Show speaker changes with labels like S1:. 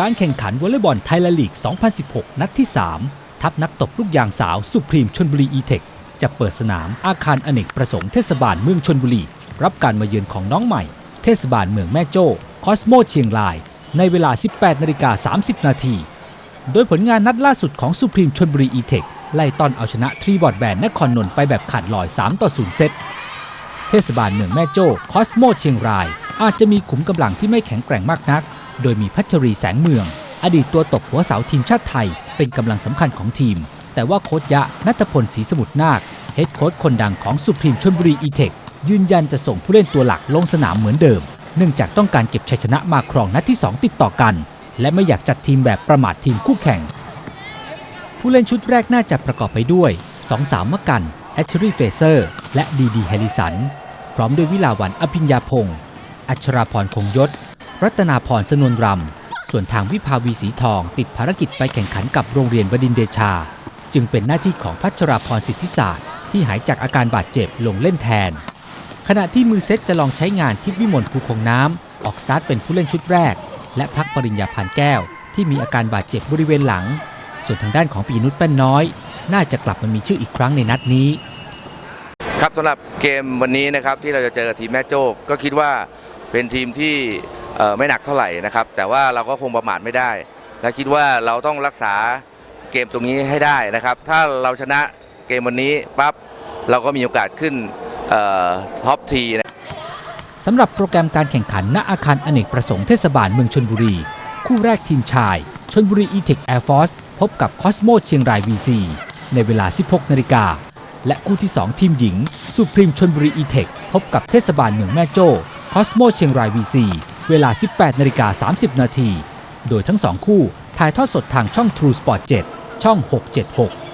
S1: การแข่งขันวอลเลย์บอลไทยลีก 2016 นัดที่ 3 ทัพนักตบลูกยางสาวสุพรีมชนบุรีอีเทคจะเปิดสนามอาคารอเนกประสงค์เทศบาลเมืองชนบุรี รับการมาเยือนของน้องใหม่ เทศบาลเมืองแม่โจ้ คอสโมเชียงราย ในเวลา 18นาฬิกา30 นาที โดยผลงานนัดล่าสุดของสุพรีมชนบุรีอีเทคไล่ต้อนเอาชนะทรีบอร์ดแบนนครนนท์ไปแบบขาดลอย 3 ต่อ 0 เซต เทศบาลเมืองแม่โจ้ คอสโมเชียงราย อาจจะมีขุมกำลังที่ไม่แข็งแกร่งมากนัก โดยมีพัชรีแสงเมือง อดีตตัวตบหัวเสาทีมชาติไทย เป็นกำลังสำคัญของทีม แต่ว่าโค้ชยะนัทพลศรีสมุทรนาคเฮดโค้ชคนดังของสุพรีมชนบุรีอีเทคยืนยันจะส่งผู้เล่นตัวหลักลงสนามเหมือนเดิม เนื่องจากต้องการเก็บชัยชนะมาครองนัดที่ 2 ติดต่อกัน และไม่อยากจัดทีมแบบประมาททีมคู่แข่ง ผู้เล่นชุดแรกน่าจะประกอบไปด้วย2สาวมกันแอชรีเฟเซอร์ และดีดีแฮริสัน พร้อมด้วยวิลาวันอภิญญาพงศ์อัชราพรคงยศ รัตนาพรสนวนรำ ส่วนทางวิภาวีสีทองติดภารกิจไปแข่งขันกับโรงเรียนบดินเดชา จึงเป็นหน้าที่ของพัชราพรสิทธิศาสตร์ ที่หายจากอาการบาดเจ็บลงเล่นแทน ขณะที่มือเซตจะลองใช้งานทิพวิมลภูคงน้ำ ออกสตาร์ทเป็นผู้เล่นชุดแรก และพักปริญญาพันแก้ว ที่มีอาการบาดเจ็บบริเวณหลัง ส่วนทางด้านของปีนุชแป้นน้อย น่าจะกลับมามีชื่ออีกครั้งในนัดนี้
S2: ครับสำหรับเกมวันนี้นะครับที่เราจะเจอกับทีมแม่โจ้ก็คิดว่าเป็นทีมที่ ไม่หนักเท่าไหร่นะครับ แต่ว่าเราก็คงประมาทไม่ได้ และคิดว่าเราต้องรักษาเกมตรงนี้ให้ได้นะครับ ถ้าเราชนะเกมวันนี้ปั๊บเราก็มีโอกาสขึ้นท็อปทีนะ
S1: สำหรับโปรแกรมการแข่งขันณอาคารอเนกประสงค์เทศบาลเมืองชนบุรี คู่แรกทีมชายชนบุรีอีเทคแอร์ฟอร์สพบกับคอสโมเชียงราย VC ในเวลา 16 นาฬิกา และคู่ที่ 2 ทีมหญิง สุพรีมชนบุรีอีเทคพบกับเทศบาลเมืองแม่โจ้คอสโมเชียงราย VC เวลา 18นาฬิกา30 นาที โดยทั้งสองคู่ถ่ายทอดสดทางช่อง True Sport 7 ช่อง 676